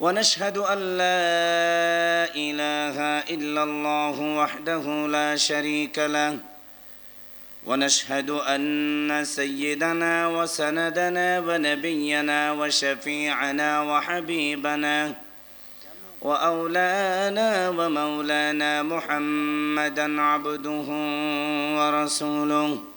ونشهد أن لا إله إلا الله وحده لا شريك له. ونشهد أن سيدنا وسندنا ونبينا وشفيعنا وحبيبنا وأولانا ومولانا محمدا عبده ورسوله.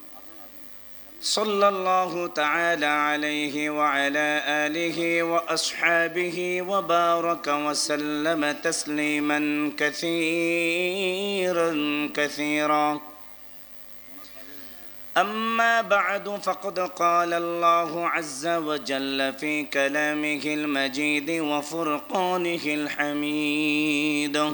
صلى الله تعالى عليه وعلى آله وأصحابه وبارك وسلم تسليما كثيرا كثيرا. أما بعد فقد قال الله عز وجل في كلامه المجيد وفرقانه الحميد.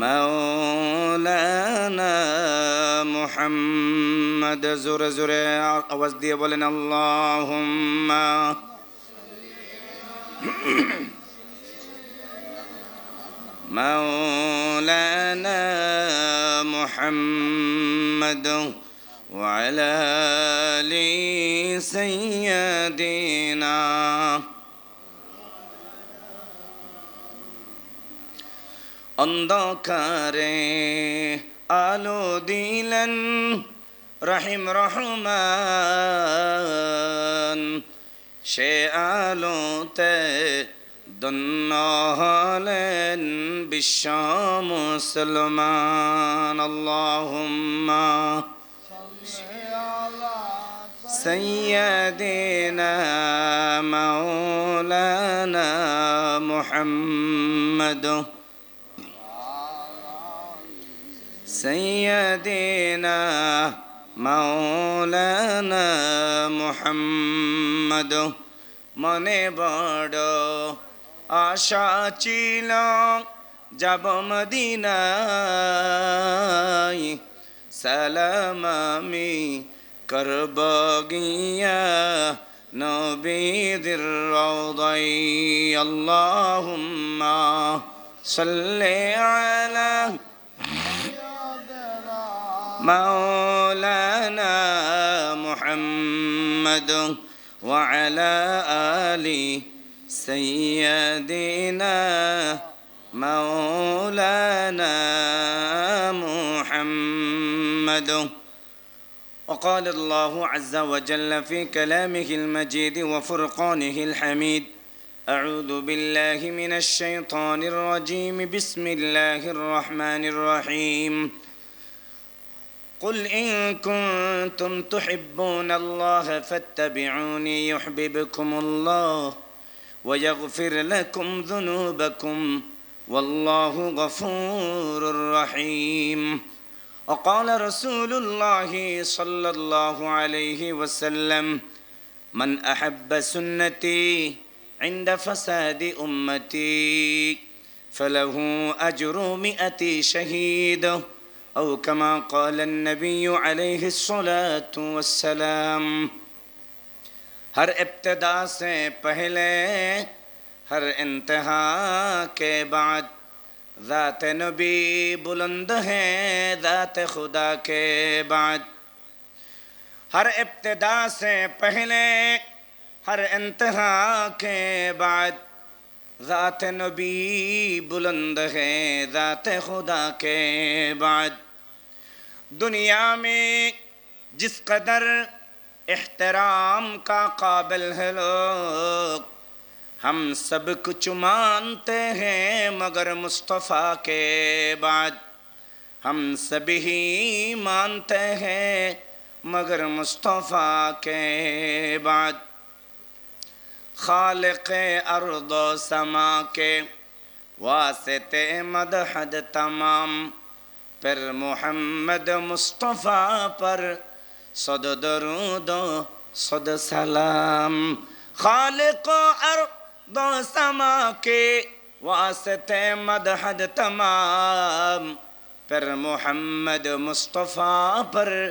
مولانا محمد জোরে জোরে আওয়াজ দিয়ে বলেন আল্লাহুম্মা مولانا محمد وعلى آل سيدنا অন্ধকারে আলো দিলেন রহিম রহমান সে আলোতে দন্ন হলেন বিশ্ব মুসলমান আল্লাহুম্মা سيدنا مولانا محمد سيدنا مولانا محمد মনে বড় আশা ছিল যাব মদিনায় সালাম আমি করব গিয়া নবীদের রওদাই আল্লাহুম্মা সাল্লি আলা مولانا محمد وعلى آل سيدنا مولانا محمد. وقال الله عز وجل في كلامه المجيد وفرقانه الحميد أعوذ بالله من الشيطان الرجيم بسم الله الرحمن الرحيم. قل إن كنتم تحبون الله فاتبعوني يحببكم الله ويغفر لكم ذنوبكم والله غفور رحيم. وقال رسول الله صلى الله عليه وسلم من أحب سنتي عند فساد أمتي فله أجر مئة شهيد أو كما قال النبي عليه الصلاة والسلام ہر ابتدا سے پہلے ہر انتہا کے بعد ذات نبی بلند ہے ذات خدا کے بعد۔ ہر ابتدا سے پہلے ہر انتہا کے بعد ذات نبی بلند ہے ذات خدا کے بعد۔ دنیا میں جس قدر احترام کا قابل ہے لوگ، ہم سب کچھ مانتے ہیں مگر مصطفیٰ کے بعد۔ ہم سب ہی مانتے ہیں مگر مصطفیٰ کے بعد۔ خالق ارض و سما کے واسطے مدحد تمام۔ پر محمد مصطفیٰ پر صد درود و صد سلام. خالق و ارد و سما کے واسط مدحد تمام. پر محمد مصطفیٰ پر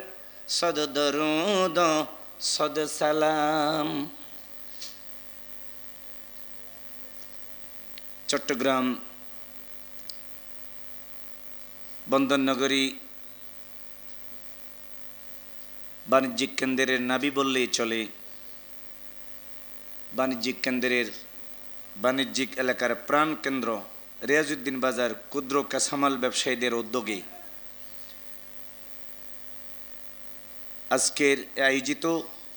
صد درود و صد سلام. چٹگرام বন্দরনগরী বাণিজ্যিক কেন্দ্রের নাবি বললেই চলে। বাণিজ্যিক কেন্দ্রের বাণিজ্যিক এলাকার প্রাণ কেন্দ্র রিয়াজউদ্দিন বাজার ক্ষুদ্র কাঁচামাল ব্যবসায়ীদের উদ্যোগে। আজকের আয়োজিত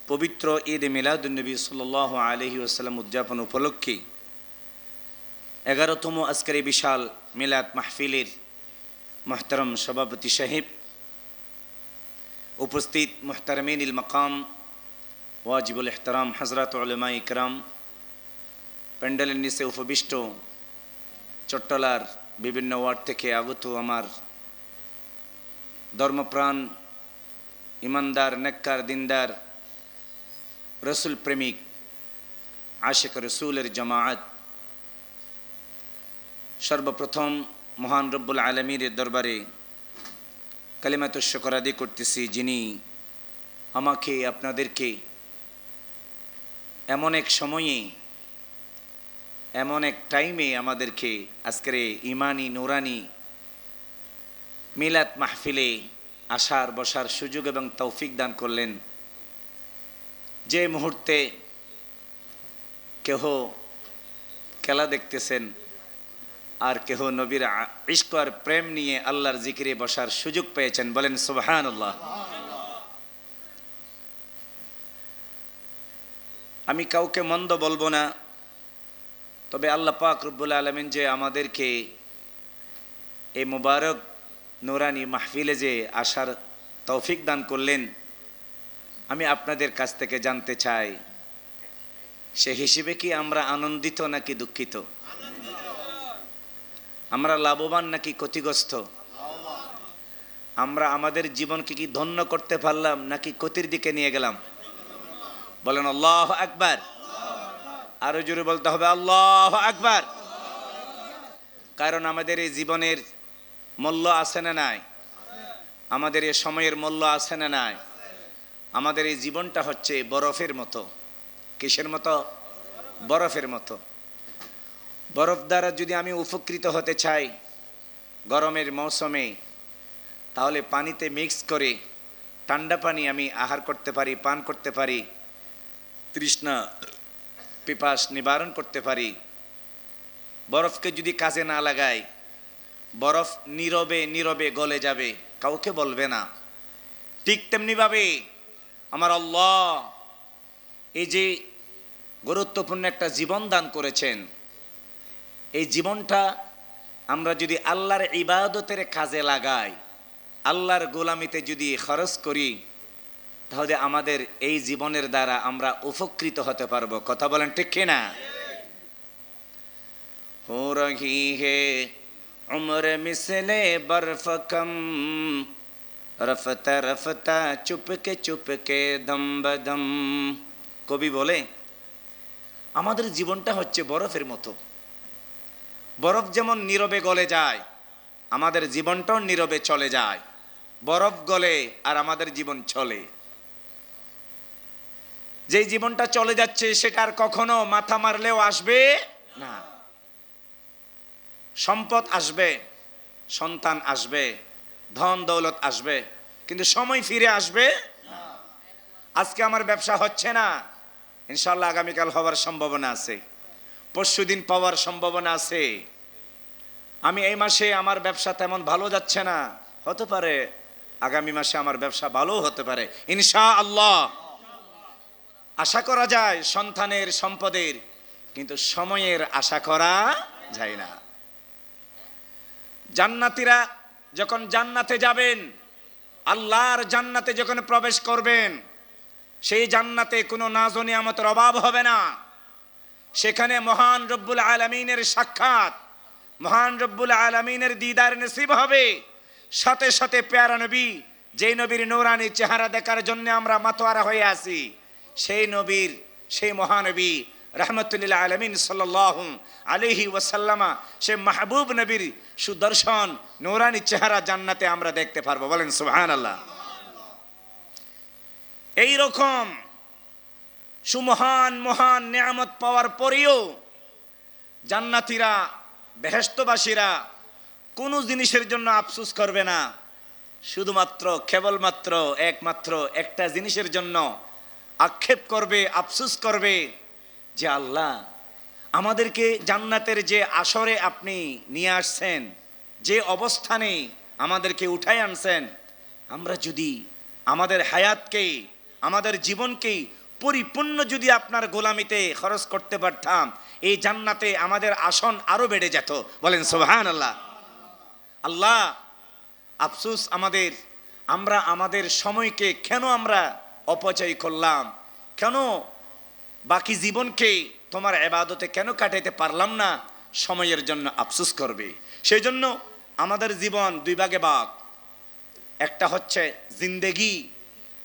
পবিত্র ঈদ মিলাদুলনবী সাল আলহি আসাল্লাম উদযাপন উপলক্ষে এগারোতম আজকের এই বিশাল মিলাদ মাহফিলের মোহতারম সভাপতি সাহেব উপস্থিত মোহতারমিন ইল মকাম ওয়াজিবুল এহতারাম হজরত উলমা ইকরাম প্যান্ডেলের নিচে উপবিষ্ট চট্টলার বিভিন্ন ওয়ার্ড থেকে আগত আমার ধর্মপ্রাণ ইমানদার নেককার দিনদার রসুল প্রেমিক আশেক রসুলের জামায়াত সর্বপ্রথম মহান রব্বুল আলমীর দরবারে কালিমাত শকর আদি করতেছি যিনি আমাকে, আপনাদেরকে এমন এক সময়ে, এমন এক টাইমে আমাদেরকে আজকের ইমানি নুরানি মিলাত মাহফিলে আসার, বসার সুযোগ এবং তৌফিক দান করলেন। যে মুহূর্তে কেহ খেলা দেখতেছেন আর কেহ নবীর ইশক আর প্রেম নিয়ে আল্লাহর জিকিরে বসার সুযোগ পেয়েছেন, বলেন আল্লাহ আমি কাউকে মন্দ বলব না, তবে আল্লাহ পাক রব্বুল আলমিন যে আমাদেরকে এই মুবারক নোরানি মাহফিলে যে আসার তৌফিক দান করলেন, আমি আপনাদের কাছ থেকে জানতে চাই, সে হিসেবে কি আমরা আনন্দিত নাকি দুঃখিত? আমরা লাভবান নাকি ক্ষতিগ্রস্ত? আমরা আমাদের জীবনকে কি ধন্য করতে পারলাম নাকি ক্ষতির দিকে নিয়ে গেলাম? বলেন, আল্লাহ আকবার। আরও জোরে বলতে হবে, আল্লাহ আকবার। কারণ আমাদের এই জীবনের মূল্য আছে না নাই? আমাদের এই সময়ের মূল্য আছে না নাই? আমাদের এই জীবনটা হচ্ছে বরফের মতো। কিসের মতো? বরফের মতো। বরফ দ্বারা যদি আমি উপকৃত হতে চাই গরমের মৌসুমে, তাহলে পানিতে মিক্স করে ঠান্ডা পানি আমি আহার করতে পারি, পান করতে পারি, তৃষ্ণা, পিপাস নিবারণ করতে পারি। বরফকে যদি কাজে না লাগাই, বরফ নীরবে নীরবে গলে যাবে, কাউকে বলবে না। ঠিক তেমনিভাবে আমার আল্লাহ এই যে গুরুত্বপূর্ণ একটা জীবন দান করেছেন এই জীবনটা আমরা যদি আল্লাহর ইবাদতের কাজে লাগাই, আল্লাহর গোলামিতে যদি খরচ করি, তাহলে আমাদের এই জীবনের দ্বারা আমরা উপকৃত হতে পারব। কথা বলেন ঠিক কিনা হে রফতা রফতা চুপকে চুপকে দম্ব কবি বলে, আমাদের জীবনটা হচ্ছে বরফের মতো। বরফ যেমন নীরবে গলে যায়, আমাদের জীবনটাও নীরবে চলে যায়। বরফ গলে আর আমাদের জীবন চলে। যেই জীবনটা চলে যাচ্ছে, সেটা আর কখনো মাথা মারলেও আসবে না। সম্পদ আসবে, সন্তান আসবে, ধন দৌলত আসবে, কিন্তু সময় ফিরে আসবে আজকে আমার ব্যবসা হচ্ছে না। ইনশাল্লাহ আগামীকাল হওয়ার সম্ভাবনা আছে। পরশুদিন পাওয়ার সম্ভাবনা আছে। আমি এই মাসে আমার ব্যবসা তেমন ভালো যাচ্ছে না। হতে পারে আগামী মাসে আমার ব্যবসা ভালো হতে পারে। ইনশা আল্লাহ আশা করা যায় সন্তানের সম্পদের, কিন্তু সময়ের আশা করা যায় না। জান্নাতিরা যখন জান্নাতে যাবেন, আল্লাহর জান্নাতে যখন প্রবেশ করবেন, সেই জান্নাতে কোনো নাজ নিয়ামতের অভাব হবে না। সেখানে মহান রব্বুল আলমিনের সাক্ষাৎ, মহান রব্বুল আলমিনের দিদার নসিব হবে। সাথে সাথে পেয়ারা নবী, যেই নবীর নৌরানি চেহারা দেখার জন্য আমরা মাতোয়ারা হয়ে আছি, সেই নবীর, সেই মহানবী রহমতুল্লাহ আলমিন সাল্লাহ আলিহি ওয়াসাল্লামা, সে মাহবুব নবীর সুদর্শন নৌরানি চেহারা জান্নাতে আমরা দেখতে পারব। বলেন সুহান আল্লাহ এই রকম সুমহান, মহান নিয়ামত পাওয়ার পরেও জান্নাতিরা বেহেস্তবাসীরা কোনো জিনিসের জন্য আফসুস করবে না। শুধুমাত্র, কেবলমাত্র, একমাত্র একটা জিনিসের জন্য আক্ষেপ করবে, আফসুস করবে যে আল্লাহ, আমাদেরকে জান্নাতের যে আসরে আপনি নিয়ে আসছেন, যে অবস্থানে আমাদেরকে উঠাই আনছেন, আমরা যদি আমাদের হায়াতকে, আমাদের জীবনকে পরিপূর্ণ যদি আপনার গোলামিতে খরচ করতে পারতাম, এই জান্নাতে আমাদের আসন আরও বেড়ে যেত। বলেন সোহান আল্লাহ আল্লাহ আফসুস আমাদের, আমরা আমাদের সময়কে কেন আমরা অপচয় করলাম? কেন বাকি জীবনকে তোমার এবাদতে কেন কাটাইতে পারলাম না? সময়ের জন্য আফসুস করবে। সেই জন্য আমাদের জীবন দুই ভাগে ভাগ। একটা হচ্ছে জিন্দেগি,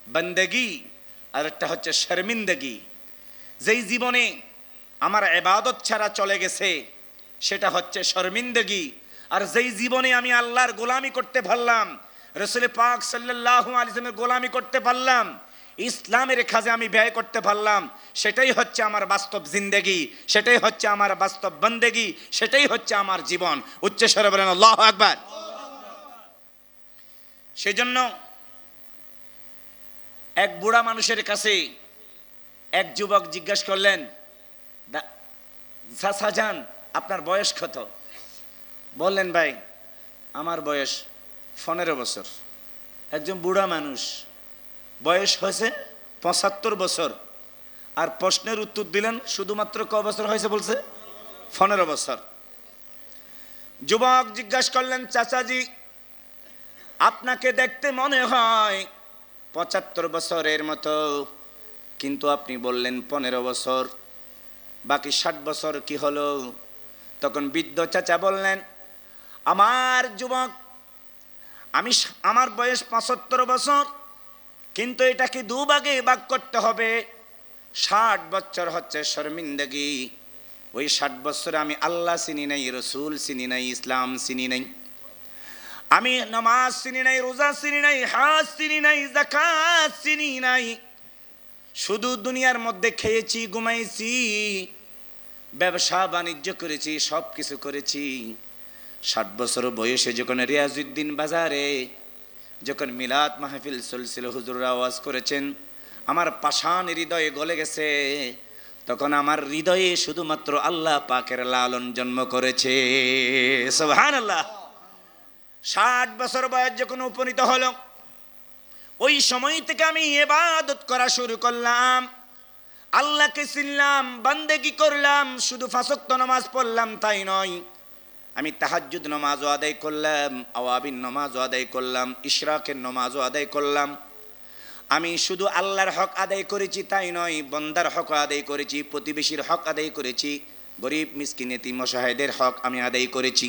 বন্দেগি আর একটা হচ্ছে শর্মিন্দগি। যেই জীবনে আমার এবাদত ছাড়া চলে গেছে, সেটা হচ্ছে শর্মিন্দগি। আর যেই জীবনে আমি আল্লাহর গোলামি করতে পারলাম, রসুল পাক সাল্লাহ আলিসের গোলামি করতে পারলাম, ইসলামের কাজে আমি ব্যয় করতে পারলাম, সেটাই হচ্ছে আমার বাস্তব জিন্দেগি, সেটাই হচ্ছে আমার বাস্তব বন্দেগি, সেটাই হচ্ছে আমার জীবন। উচ্চস্বরে বলেন, আল্লাহ একবার সেজন্য এক বুড়া মানুষের কাছে এক যুবক জিজ্ঞাসা করলেন সাজান আপনার বয়স কত? বললেন, ভাই, আমার বয়স পনেরো বছর। একজন বুড়া মানুষ, বয়স হয়েছে পঁচাত্তর বছর। আর প্রশ্নের উত্তর দিলেন, শুধুমাত্র ক বছর হয়েছে? বলছে, পনেরো বছর। যুবক জিজ্ঞাসা করলেন, চাচাজি, আপনাকে দেখতে মনে হয় পঁচাত্তর বছরের মতো। কিন্তু আপনি বললেন পনেরো বছর, বাকি ষাট বছর কি হলো? তখন বৃদ্ধ চাচা বললেন, আমার যুবক, আমি আমার বয়স পঁচাত্তর বছর, কিন্তু এটাকে দুভাগে ভাগ করতে হবে? ষাট বছর হচ্ছে শর্মিন্দগি। ওই ষাট বছরে আমি আল্লাহ চিনি নাই, রসুল চিনি নাই, ইসলাম চিনি নাই। আমি নামাজ চিনি নাই, রোজা চিনি নাই, হাজ চিনি নাই জাকাত চিনি নাই। শুধু দুনিয়ার মধ্যে খেয়েছি, ঘুমাইছি, ব্যবসা, বাণিজ্য করেছি সব কিছু করেছি। ষাট বছর বয়সে যখন রিয়াজুদ্দিন বাজারে, যখন মিলাদ মাহফিল চলছিল হুজুর আওয়াজ করেছেন, আমার পাষাণ হৃদয়ে গলে গেছে। তখন আমার হৃদয়ে শুধুমাত্র আল্লাহ পাকের লালন জন্ম করেছে। সোহান আল্লাহ ষাট বছর বয়স যখন উপনীত হলো, ওই সময় থেকে আমি এবাদত করা শুরু করলাম। আল্লাহকে চিনলাম, বান্দেগি করলাম, শুধু ফাঁসক্ত নামাজ পড়লাম তাই নয়। আমি তাহাজুদ নমাজও আদায় করলাম, আওয়াবিন নমাজও আদায় করলাম, ইশরাকের নমাজও আদায় করলাম। আমি শুধু আল্লাহর হক আদায় করেছি তাই নয়, বন্দার হক আদায় করেছি, প্রতিবেশীর হক আদায় করেছি, গরিব মিসকিনেতি মশাহেদের হক আমি আদায় করেছি।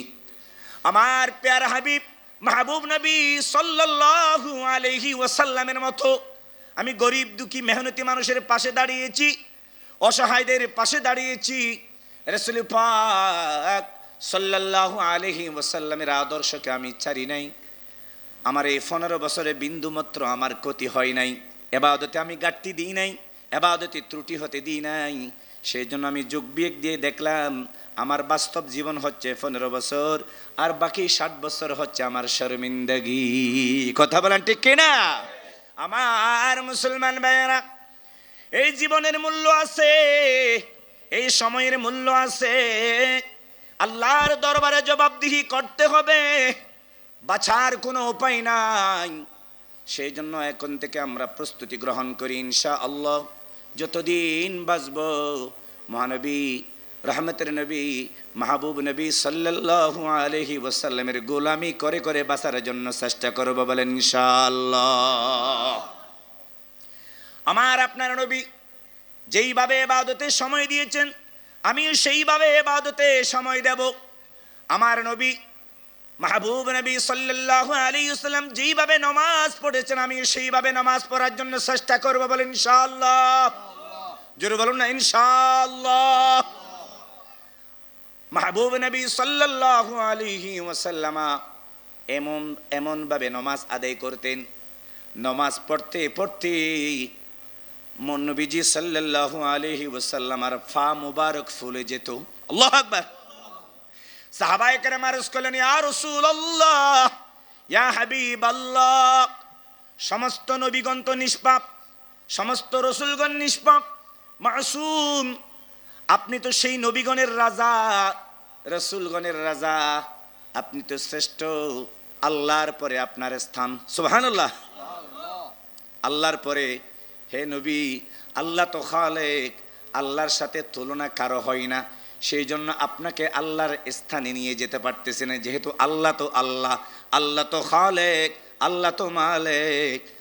আমার প্যার হাবিব, মাহবুব নবী সাল্লাল্লাহু আলাইহি ওয়াসাল্লামের মতো, আমি গরিব দুঃখী মেহনতি মানুষের পাশে দাঁড়িয়েছি, অসহায়দের পাশে দাঁড়িয়েছি, রসুল পাক সাল্লাল্লাহু আলাইহি ওয়াসাল্লামের আদর্শকে আমি ছাড়ি নাই। আমার এই পনেরো বছরে বিন্দুমাত্র আমার ক্ষতি হয় নাই। এবাদতে আমি গাটতি দিই নাই, এবাদতে ত্রুটি হতে দিই নাই। সেই জন্য আমি যোগ দিয়ে দেখলাম আমার বাস্তব জীবন হচ্ছে পনেরো বছর, আর বাকি ষাট বছর হচ্ছে আমার শর্মিন্দগি। কথা বলেন ঠিক কিনা? আমার মুসলমান ভাইয়েরা, এই জীবনের মূল্য আছে, এই সময়ের মূল্য আছে। আল্লাহর দরবারে জবাবদিহি করতে হবে, বাছার কোনো উপায় নাই। সেই জন্য এখন থেকে আমরা প্রস্তুতি গ্রহণ করি ইনশা আল্লাহ যতদিন বাঁচব, মহানবী রহমতের নবী, মাহবুব নবী সাল্লাল্লাহু আলহি ওসাল্লামের গোলামি করে করে বাঁচার জন্য চেষ্টা করব বলেন ইনশাআল্লাহ। আমার আপনার নবী যেইভাবে এবাদতে সময় দিয়েছেন আমি সেইভাবে এবাদতে সময় দেব। আমার নবী, মাহবুব নবী সাল্লাল্লাহু আলাইহি ওয়াসাল্লাম যেইভাবে নামাজ পড়েছেন আমি সেইভাবে নামাজ পড়ার জন্য চেষ্টা করব বলেন ইনশাআল্লাহ। জোরে বলুন না, ইনশাআল্লাহ। মাহবুব নবী সাল্লাল্লাহু আলাইহি ওয়াসাল্লামা এমন এমন এমনভাবে নামাজ আদায় করতেন। নামাজ পড়তে পড়তে মন্নবীজি সাল্লাল্লাহু আলাইহি ওয়াসাল্লাম আর ফা মুবারক ফুলে যেত। আল্লাহু আকবার। সাহাবায়ে কেরাম আরজ করলেন ইয়া রাসূলুল্লাহ, ইয়া হাবিবাল্লাহ, সমস্ত নবীগণ তো নিষ্পাপ, সমস্ত রসুলগণ নিষ্পাপ, মাসুম আপনি তো সেই নবীগণের রাজা, রসুলগণের রাজা, আপনি তো শ্রেষ্ঠ। আল্লাহর পরে আপনার স্থান। সুবহানাল্লাহ। আল্লাহর পরে, হে নবী, আল্লাহ তো খালেক। আল্লাহর সাথে তুলনা কারও হয় না। সেই জন্য আপনাকে আল্লাহর স্থানে নিয়ে যেতে পারতেছে না। যেহেতু আল্লাহ তো আল্লাহ আল্লাহ তো খালেক, আল্লাহ তো মালেক।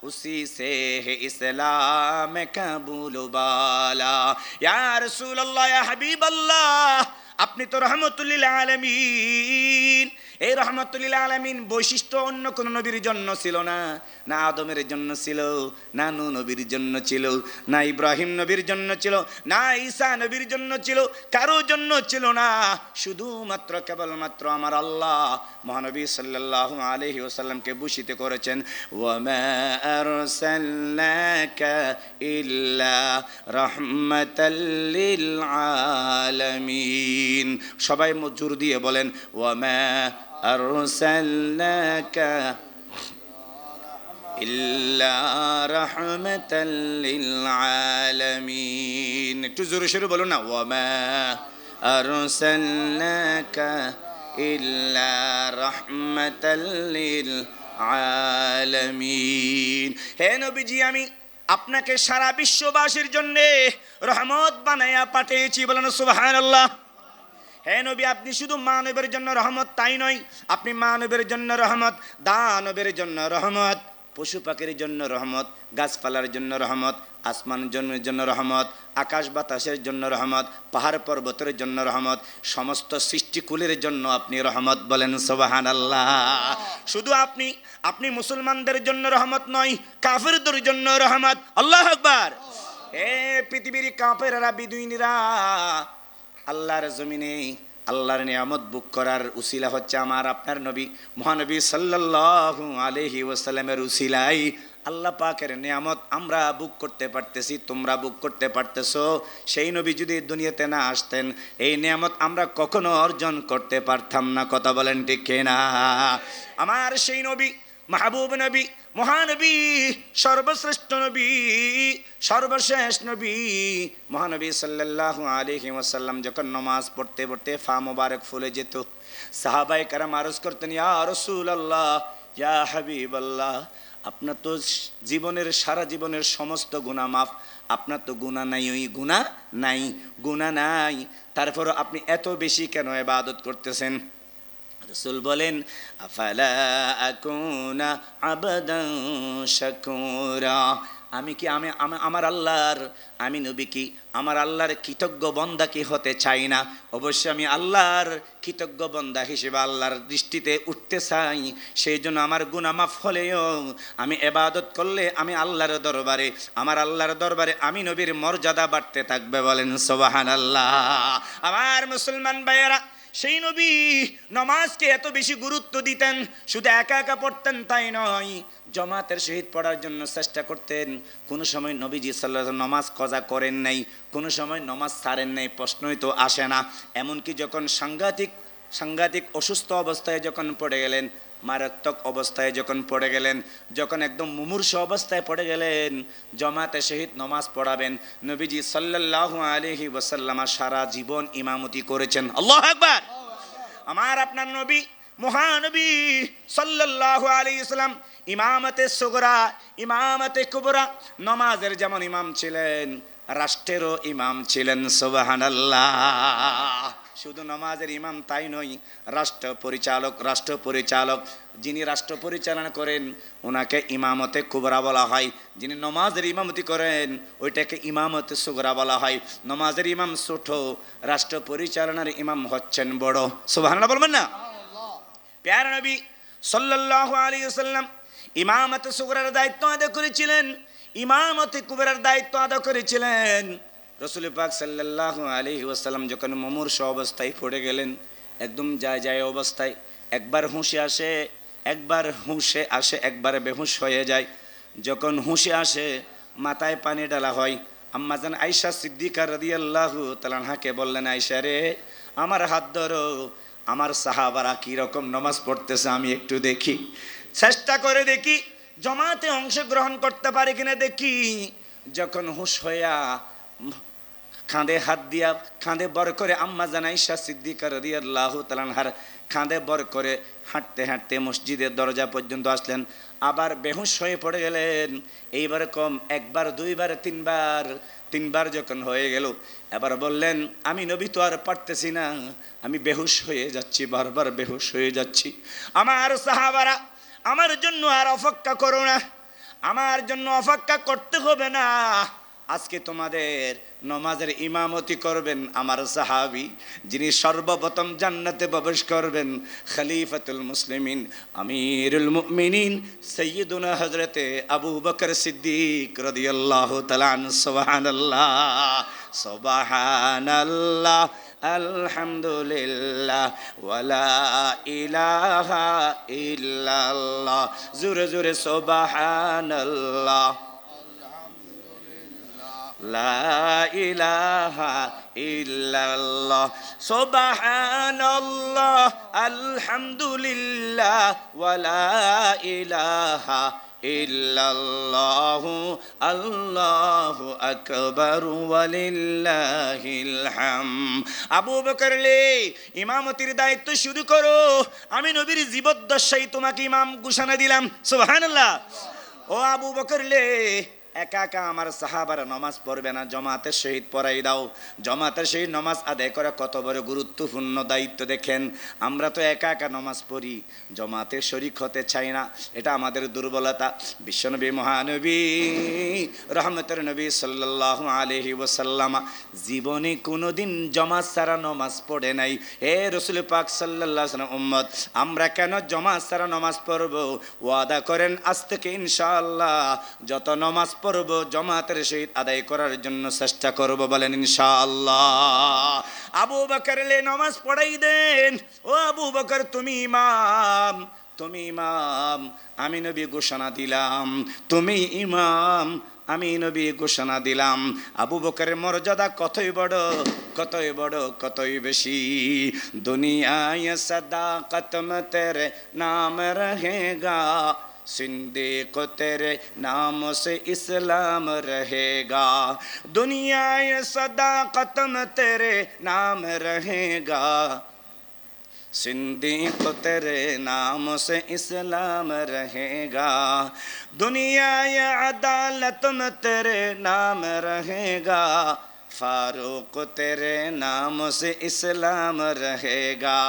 রহমত লকব পানে ওয়ালা उसी से है इस्लाम का बाला या रसूल अल्लाह या हबीब अल्लाह আপনি তো রহমতুল্লিল আলমিন এই রহমতুল্লিল আলমিন বৈশিষ্ট্য অন্য কোন নবীর জন্য ছিল না না আদমের জন্য ছিল, না নু নবীর জন্য ছিল, না ইব্রাহিম নবীর জন্য ছিল, না ঈসা নবীর জন্য ছিল, কারও জন্য ছিল না। শুধুমাত্র, কেবলমাত্র আমার আল্লাহ মহানবী সাল্লাল্লাহু আলহি ওসাল্লামকে ভূষিত করেছেন ইল্লা আলামিন। সবাই জোর দিয়ে বলেন, ওয়ামা আরসালনাকা ইল্লা রাহমাতাল লিল একটু জোরে সরে বলুন না ওয়ামা আরসালনাকা ইল্লা রাহমাতাল লিল আলামিন হে নবীজি, আমি আপনাকে সারা বিশ্ববাসীর জন্য রহমত বানাইয়া পাঠিয়েছি, বলেন সুবহানাল্লাহ। হে নবী, আপনি শুধু মানবের জন্য রহমত, তাই নয়, আপনি মানবের জন্য রহমত, দানবের জন্য রহমত। পশু পাখির জন্য রহমত, গাছপালার জন্য রহমত, আসমান জন্মের জন্য রহমত, আকাশ বাতাসের জন্য রহমত, পাহাড় পর্বতের জন্য রহমত, সমস্ত সৃষ্টিকুলের জন্য আপনি রহমত বলেন সোবাহান আল্লাহ শুধু আপনি আপনি মুসলমানদের জন্য রহমত নয়, কাফেরদের জন্য রহমত। আল্লাহ আকবার। এ পৃথিবীর কাফেরা বিদুইনিরা আল্লাহর জমিনে আল্লাহর নিয়ামত বুক করার উসিলা হচ্ছে আমার, আপনার নবী মহানবী সাল্লাহ আলহি ওসালামের উসিলাই। আল্লাহ পাকের নিয়ামত আমরা বুক করতে পারতেছি, তোমরা বুক করতে পারতেছো। সেই নবী যদি দুনিয়াতে না আসতেন, এই নিয়ামত আমরা কখনো অর্জন করতে পারতাম না, কথা বলেন ঠিক না আমার সেই নবী মাহবুব নবী, মহানবী, সর্বশ্রেষ্ঠ নবী, সর্বশেষ নবী। মহানবী সাল্লাল্লাহু আলাইহি ওয়াসাল্লাম যখন নমাজ পড়তে পড়তে ফা মোবারক ফুলে যেত সাহাবাই কারাম আরজ করতেন, ইয়া রাসূলুল্লাহ, ইয়া হাবিবাল্লাহ, আপনার তো জীবনের, সারা জীবনের সমস্ত গুণা মাফ, আপনার তো গুণা নাই, ওই গুণা নাই গুণা নাই তারপর আপনি এত বেশি কেন এবাদত করতেছেন? রসুল বলেন আমি কি, আমি, আমি- আমার আল্লাহর, আমি নবী কি, আমার আল্লাহর কৃতজ্ঞ বন্দা কি হতে চাই না? অবশ্যই আমি আল্লাহর কৃতজ্ঞ বন্দা হিসেবে আল্লাহর দৃষ্টিতে উঠতে চাই। সেই জন্য আমার গুণা মাফ হলেও আমি এবাদত করলে আমি আল্লাহর দরবারে, আমার আল্লাহর দরবারে আমি নবীর মর্যাদা বাড়তে থাকবে বলেন সোবাহান আল্লাহ আমার মুসলমান ভাইয়েরা সেই নবী নমাজকে এত বেশি গুরুত্ব দিতেন, শুধু একা একা পড়তেন তাই নয়, জমাতের শহীদ পড়ার জন্য চেষ্টা করতেন। কোনো সময় নবীজি সাল্লাহ নমাজ কজা করেন নাই, কোনো সময় নমাজ ছাড়েন নাই, প্রশ্নই তো আসে না। এমনকি যখন সাংঘাতিক সাংঘাতিক অসুস্থ অবস্থায় যখন পড়ে গেলেন মারাত্মক অবস্থায় যখন পড়ে গেলেন, যখন একদম মুমূর্ষ অবস্থায় পড়ে গেলেন, জমাতে শহীদ নমাজ পড়াবেন, নবীজি সাল্লাল্লাহু আলাইহি ওয়াসাল্লামা সারা জীবন ইমামতি করেছেন। আল্লাহ আকবার! আমার আপনার নবী, মহানবী সাল্লাল্লাহু আলাইহি সাল্লাম ইমামতে সুগরা, ইমামতে কুবরা, নমাজের যেমন ইমাম ছিলেন, রাষ্ট্রেরও ইমাম ছিলেন, সুবহানাল্লাহ। শুধু নমাজের ইমাম তাই নয় রাষ্ট্র পরিচালক রাষ্ট্র পরিচালক, যিনি রাষ্ট্র পরিচালনা করেন, ওনাকে ইমামতে কুবরা বলা হয়। যিনি নমাজের ইমামতি করেন, ওইটাকে ইমামতে সুগরা বলা হয়। নমাজের ইমাম ছোট, রাষ্ট্র পরিচালনার ইমাম হচ্ছেন বড়। সুবহানাল্লাহ বলবেন না? প্যার নবী সাল্লাল্লাহু আলাইহি ওয়াসাল্লাম ইমামতে সুগরার দায়িত্ব আদায় করেছিলেন, ইমামতে কুবরার দায়িত্ব আদায় করেছিলেন। রসুল পাক সাল্লাল্লাহু আলাইহি ওয়াসাল্লাম যখন মুমূর্ষ অবস্থায় পড়ে গেলেন, একদম যায় যায় অবস্থায়, একবার হুঁশে আসে, একবার হুঁশে আসে, একবার বেহুশ হয়ে যায়। যখন হুঁশে আসে, মাথায় পানি ডালা হয়। আম্মাজান আয়সা সিদ্দিকা রাদিয়াল্লাহু তালানহাকে বললেন আয়সা রে, আমার হাত ধরো, আমার সাহাবারা কি রকম নমাজ পড়তেছে আমি একটু দেখি। চেষ্টা করে দেখি, জমাতে অংশগ্রহণ করতে পারে কিনা দেখি। যখন হুঁশ হইয়া খাঁদে হাত দিয়া খাঁদে বর করে আম্মা জানাইশা সিদ্দিকা রাদিয়াল্লাহু তালানহার খাঁদে বর করে হাঁটতে হাঁটতে মসজিদের দরজা পর্যন্ত আসলেন। আবার বেহুশ হয়ে পড়ে গেলেন। এইবার কম একবার, দুইবার, তিনবার তিনবার যখন হয়ে গেল, এবার বললেন, আমি নবী তো আর পারতেছি না। আমি বেহুশ হয়ে যাচ্ছি, বারবার বেহুশ হয়ে যাচ্ছি। আমার সাহাবারা আমার জন্য আর অপেক্ষা করো না। আমার জন্য অপেক্ষা করতে হবে না। আজকে তোমাদের নমাজের ইমামতি করবেন আমার সাহাবি, যিনি সর্বপ্রথম জান্নাতে প্রবেশ করবেন, খলিফাতুল মুসলিমিন, আমিরুল মুমিনিন, সৈয়দুনা হজরতে আবু বকর সিদ্দিক রাদিয়াল্লাহু তাআলা সুবহানাল্লাহ সুবহানাল্লাহ, আলহামদুলিল্লাহ ওয়ালা ইলাহা ইল্লাল্লাহ, জোরে জোরে সুবহানাল্লাহ। لا إله إلا الله سبحان الله الحمد لله ولا إله إلا الله الله أكبر ولله الحمد আবু বকর লে ইমামতির দায়িত্ব শুরু করো আমি নবীর জীবদ্দশাই তোমাকে ইমাম ঘোষণা দিলাম সুবহানাল্লাহ ও আবু বকর লে একা একা আমার সাহাবারা নমাজ পড়বে না, জমাতের শহীদ পড়াই দাও। জমাতের শহীদ নমাজ আদায় করা কত বড় গুরুত্বপূর্ণ দায়িত্ব দেখেন। আমরা তো একা একা নমাজ পড়ি জমাতে শরিক হতে চাই না, এটা আমাদের দুর্বলতা। বিশ্বনবী, মহানবী, রহমতের নবী সাল্লাহ আলহি ওসাল্লামা জীবনে কোনোদিন জমাত ছাড়া নমাজ পড়ে নাই। হে রসুল পাক সাল্লাহ উম্মদ আমরা কেন জমাত ছাড়া নমাজ পড়ব? ওয়াদা করেন আজ থেকে ইনশাআল্লাহ, যত নমাজ পড়ব, জমাতের সহিত আদায় করার জন্য চেষ্টা করব বলেন ইনশাআল্লাহ। আবু বকর লে নমাজ পড়াই দেন। ও আবু বকর, তুমি ইমাম তুমি ইমাম, আমি নবী ঘোষণা দিলাম। তুমি ইমাম, আমি নবী ঘোষণা দিলাম। আবু বকরের মর্যাদা কতই বড় কতই বড়, কতই বেশি? দুনিয়ায় সদা কতম তেরে নাম রহেগা صندیق تیرے نام سے اسلام رہے گا دنیا یہ صدا قتم تیرے نام رہے گا صندیق تیرے نام سے اسلام رہے گا دنیا یہ عدالت میں تیرے نام رہے گا فاروق تیرے نام سے اسلام رہے گا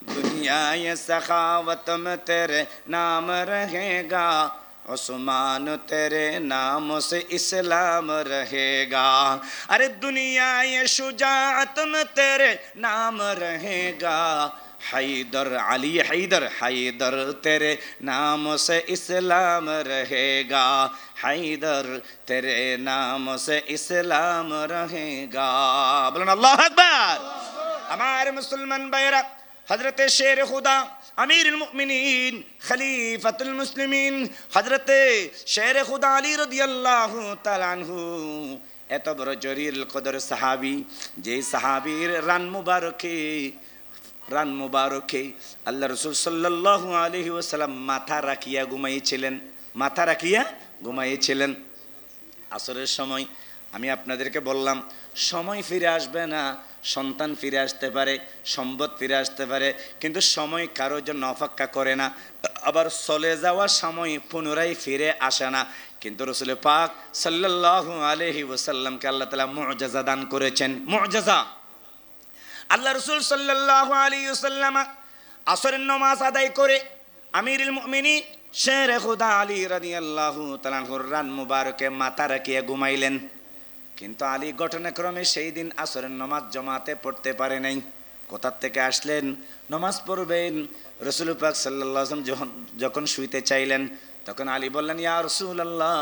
دنیا یہ سخاوت میں تیرے نام رہے گا، عثمان تیرے نام سے اسلام رہے گا۔ ارے دنیا یہ شجاعت میں تیرے نام رہے گا۔ حیدر علی، حیدر حیدر تیرے نام سے اسلام رہے گا۔ حیدر تیرے نام سے اسلام رہے گا۔ بلن اللہ اکبر۔ ہمارے مسلمان بیرک হজরত শের খুদা আমির মুমিনিন, খলিফাতুল মুসলিমিন হজরতে শের খুদা আলী রদি আল্লাহ এত বড় জরিল কদর সাহাবি, যে সাহাবির রান মুবারকে রান মুবারকে আল্লাহ রসুল সাল্লাহ আলহি ওসালাম মাথা রাখিয়া ঘুমাইয়েছিলেন মাথা রাখিয়া ঘুমাইয়েছিলেন আসরের সময়, আমি আপনাদেরকে বললাম, সময় ফিরে আসবে না সন্তান ফিরে আসতে পারে, সম্পদ ফিরে আসতে পারে, কিন্তু সময় কারোর জন্য অপেক্ষা করে না। আবার চলে যাওয়া সময় পুনরায় ফিরে আসে না। কিন্তু রসুল পাক সাল্লাল্লাহু আলাইহি ওয়াসাল্লামকে আল্লাহ তাআলা মুআজাজা দান করেছেন। মুআজাজা আল্লাহ রসুল সাল্লাহ আলী সাল্লাম আসরের নমাজ আদায় করে আমিরুল মুমিনী শের খুদা আলী রাদি আল্লাহ তালাহুর রান মুবারকে মাথা রাখিয়া ঘুমাইলেন। কিন্তু আলী ঘটনাক্রমে সেই দিন আসরের নমাজ জমাতে পড়তে পারে নাই। কোথার থেকে আসলেন? নমাজ পড়বেন। রসুল পাক সাল্লাহ যখন যখন শুইতে চাইলেন, তখন আলী বললেন, ইয়া রসুল আল্লাহ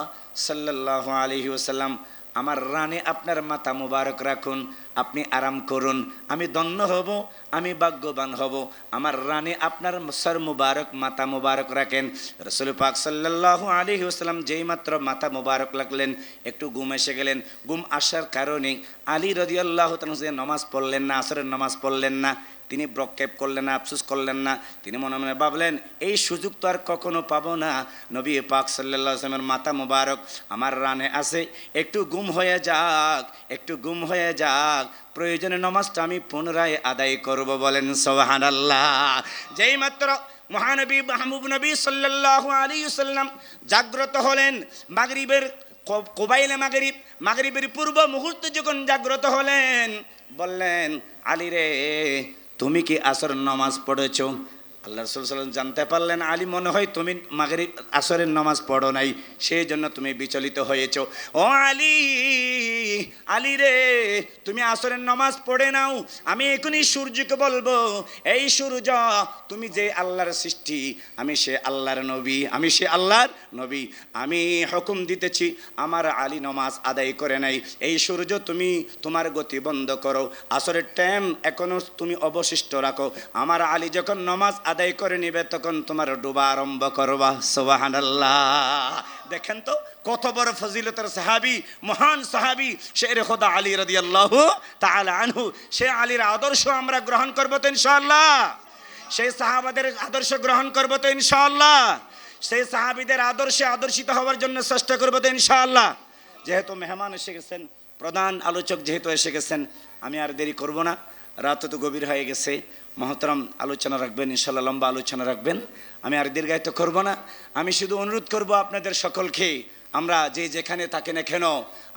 সাল্লাহ আলী ওসাল্লাম আমার রানে আপনার মাথা মুবারক রাখুন, আপনি আরাম করুন। আমি দন্য হব, আমি ভাগ্যবান হব। আমার রানে আপনার সর মুবারক, মাথা মুবারক রাখেন। রসুল পাক সাল্লাহ আলী ওসালাম যেই মাত্র মাথা মুবারক লাগলেন একটু ঘুম এসে গেলেন। ঘুম আসার কারণে আলী রদিয়াল্লাহ নমাজ পড়লেন না, আসরের নামাজ পড়লেন না তিনি ব্রক্ষেপ করলেন না আফসুস করলেন না। তিনি মনে মনে ভাবলেন, এই সুযোগ তো আর কখনো পাবো না। নবী পাক আসলামের মাথা মুবারক আমার রানে আছে। একটু গুম হয়ে যাক, একটু গুম হয়ে যাক। প্রয়োজনে নমাজটা আমি পুনরায় আদায় করব। বলেন সোহান আল্লাহ যেই মাত্র মহানবী মাহবুব নবী সাল্লাহ আলী সাল্লাম জাগ্রত হলেন, মাগরিবের কোবাইলে মাগরিব, মাগরিবের পূর্ব মুহূর্তে যখন জাগ্রত হলেন, বললেন, আলী রে তুমি কি আসর নামাজ পড়েছ? আল্লাহ রসুল সাল্লাম জানতে পারলেন, আলী, মনে হয় তুমি মাগরিব, আসরের নামাজ পড়ো নাই, সেই জন্য তুমি বিচলিত হয়েছ। ও আলী আলী রে, তুমি আসরের নামাজ পড়ে নাও, আমি এখনই সূর্যকে বলব, এই সূর্য, তুমি যে আল্লাহর সৃষ্টি, আমি সে আল্লাহর নবী, আমি সে আল্লাহর নবী, আমি হুকুম দিতেছি, আমার আলী নমাজ আদায় করে নাই। এই সূর্য তুমি তোমার গতি বন্ধ করো, আসরের টাইম এখনও তুমি অবশিষ্ট রাখো। আমার আলী যখন নমাজ আদায় করে নিবে, তখন তোমার ডুবা আরম্ভ করবা। সোবাহান দেখেন তো, কত বড় ফজিলতের সাহাবি, মহান সাহাবি, শের খোদা আলী রদি আল্লাহ তাহলে আনহু। সে আলীর আদর্শ আমরা গ্রহণ করব তো ইনশাআল্লাহ। সেই সাহাবাদের আদর্শ গ্রহণ করব তো ইনশাআল্লাহ। সেই সাহাবিদের আদর্শে আদর্শিত হওয়ার জন্য চেষ্টা করব তো ইনশাআল্লাহ। যেহেতু মেহমান এসে গেছেন, প্রধান আলোচক যেহেতু এসে গেছেন, আমি আর দেরি করব না। রাত তো গভীর হয়ে গেছে। মহতরম আলোচনা রাখবেন ইনশাল্লাহ লম্বা আলোচনা রাখবেন। আমি আর দীর্ঘায়িত করব না। আমি শুধু অনুরোধ করব আপনাদের সকলকে, আমরা যে যেখানে থাকি না কেন,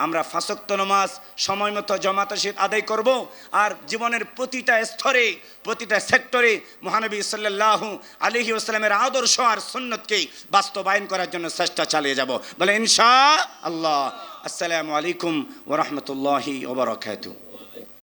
আমরা ফাঁসক্ত নমাজ সময় মতো জমাত আদায় করব। আর জীবনের প্রতিটা স্তরে, প্রতিটা সেক্টরে মহানবী সাল্লাহ আলহি আসলামের আদর্শ আর সুন্নতকে বাস্তবায়ন করার জন্য চেষ্টা চালিয়ে যাব। বলে ইনশা আল্লাহ আসসালামু আলাইকুম ওরহমতুল্লাহি ওবরাকাতু